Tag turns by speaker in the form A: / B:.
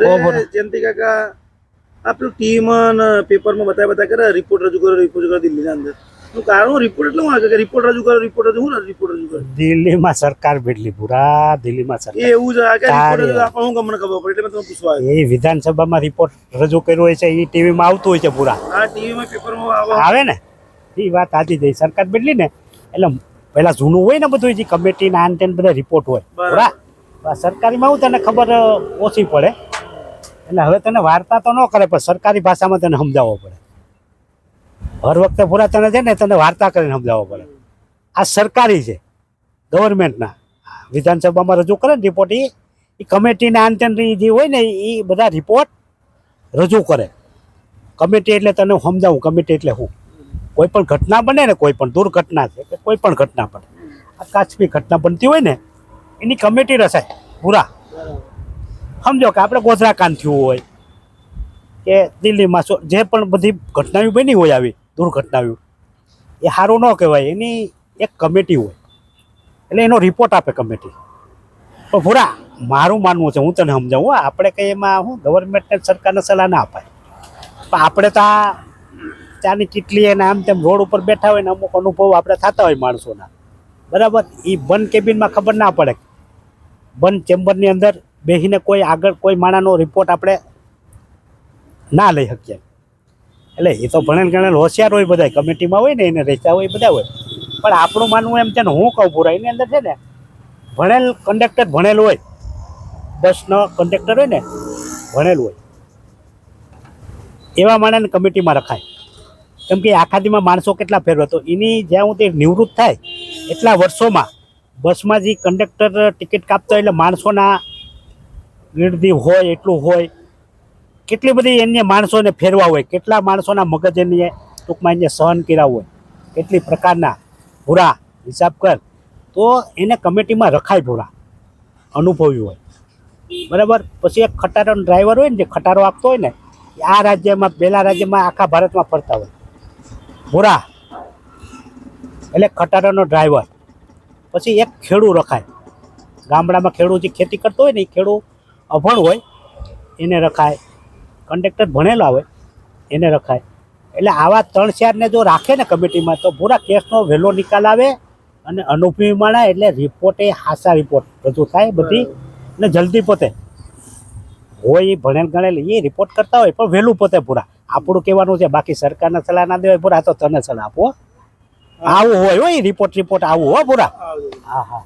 A: જયંતિ કાકા આપણું ટીમ પેપરમાં બતાવ્યા બધા કરે રિપોર્ટ રજૂ કરો રિપોર્ટ કરો દિલ્હીના અંદર. કારણ રિપોર્ટ એટલે હું આવે કે રિપોર્ટ રજૂ કરો રિપોર્ટ રજૂ હું રિપોર્ટ રજૂ કરો.
B: દિલ્હીમાં સરકાર બેટલી પૂરા દિલ્હીમાં સરકાર.
A: એવું છે કે રિપોર્ટ. રજૂ આપણને હું ખબર પડે એટલે મેં તમને પૂછવા
B: એ વિધાનસભામાં રિપોર્ટ રજૂ કર્યો હોય છે એ ટીવીમાં આવતું હોય છે પૂરા
A: આ ટીવીમાં પેપરમાં આવે.
B: ને? એ વાત સાચી થઈ સરકાર બેટલી ને એટલે પેલા જૂનું હોય ને બધું જે કમિટીના આન તેન બધા રિપોર્ટ હોય
A: બરાબર.
B: સરકારીમાં આવું તને ખબર ઓછી પડે. એટલે હવે તને વાર્તા તો ન કરે પણ સરકારી ભાષામાં તને સમજાવવો પડે. હર વખતે પૂરા તને છે ને, તને વાર્તા કરીને સમજાવવો પડે. આ સરકારી છે ગવર્મેન્ટના વિધાનસભામાં રજૂ કરે ને રિપોર્ટ એ કમિટીના આન જે હોય ને એ બધા રિપોર્ટ રજૂ કરે. કમિટી એટલે તને સમજાવું, કમિટી એટલે હું. કોઈ પણ ઘટના બને ને, કોઈ પણ દુર્ઘટના છે કે કોઈ પણ ઘટના બને. આ આકસ્મિક ઘટના બનતી હોય ને, એની કમિટી રચાય, પૂરા. સમજો કે આપણે ગોધરાકાંડ થયું હોય, કે દિલ્હીમાં જે પણ બધી ઘટનાઓ બની હોય આવી, દુર્ઘટનાઓ, એ સારું ન કહેવાય. એની એક કમિટી હોય. એટલે એનો રિપોર્ટ આપે કમિટી. પણ ભૂરા, મારું માનવું છે, હું તને સમજાવું. આપણે કંઈ એમાં હું ગવર્મેન્ટને સરકારને સલાહ ના અપાય. પણ આપણે તો આ ચાની કેટલી અને આમ તેમ રોડ ઉપર બેઠા હોય ને અમુક અનુભવ આપણે થતા હોય માણસોના. બરાબર? એ બંધ કેબિનમાં ખબર ના પડે. બંધ ચેમ્બરની અંદર બેસીને કોઈ આગળ કોઈ માણાનો રિપોર્ટ આપણે ના લઈ શકીએ. એટલે એ તો ભણેલ ગણેલ હોશિયાર હોય બધા કમિટીમાં હોય ને, એને રહેતા હોય બધા હોય. પણ આપણું માનવું એમ છે ને, હું કહું પૂરા એની અંદર છે ને, ભણેલ કંડક્ટર ભણેલ હોય બસનો કંડક્ટર હોય ને, ભણેલ હોય. એવા માણસને કમિટીમાં રખાય. કેમ કે આખા દીમાં માણસો કેટલા ફેરવે? તો એની જ્યાં સુધી નિવૃત્ત થાય, એટલા વર્ષોમાં બસમાં જે કંડક્ટર ટિકિટ કાપતો એટલે માણસોના ગીરદી હોય, એટલું હોય. કેટલી બધી એને માણસોને ફેરવા હોય, કેટલા માણસોના મગજ એને ટૂંકમાં એને સહન કર્યા હોય, કેટલી પ્રકારના ભૂરા હિસાબ કર, તો એને કમિટીમાં રખાય ભૂરા અનુભવી હોય. બરાબર? પછી એક ખટારાનો ડ્રાઈવર હોય ને, જે ખટારો આપતો હોય ને, આ રાજ્યમાં પહેલા રાજ્યમાં આખા ભારતમાં ફરતા હોય. ભૂરા. એટલે ખટારાનો ડ્રાઈવર પછી એક ખેડૂ રખાય. ગામડામાં ખેડૂ જે ખેતી કરતો હોય ને, એ ખેડૂ અભણ હોય એને રખાય. કંડક્ટર ભણેલા હોય એને રખાય. એટલે આવા ત્રણ ચારને જો રાખે ને કમિટીમાં તો પૂરા કેસનો વહેલો નિકાલ આવે અને અનુભવી માણા એટલે રિપોર્ટ એ હાસા રિપોર્ટ રજૂ થાય બધી ને જલ્દી પોતે. હોય એ ભણેલ ગણેલ એ રિપોર્ટ કરતા હોય પણ વહેલું પોતે પૂરા. આપણું કહેવાનું છે બાકી સરકારને સલાહ ના દેવાય પૂરા તો તને સલાહ આપો. આવું હોય હોય રિપોર્ટ રિપોર્ટ આવું હો પૂરા. હા હા.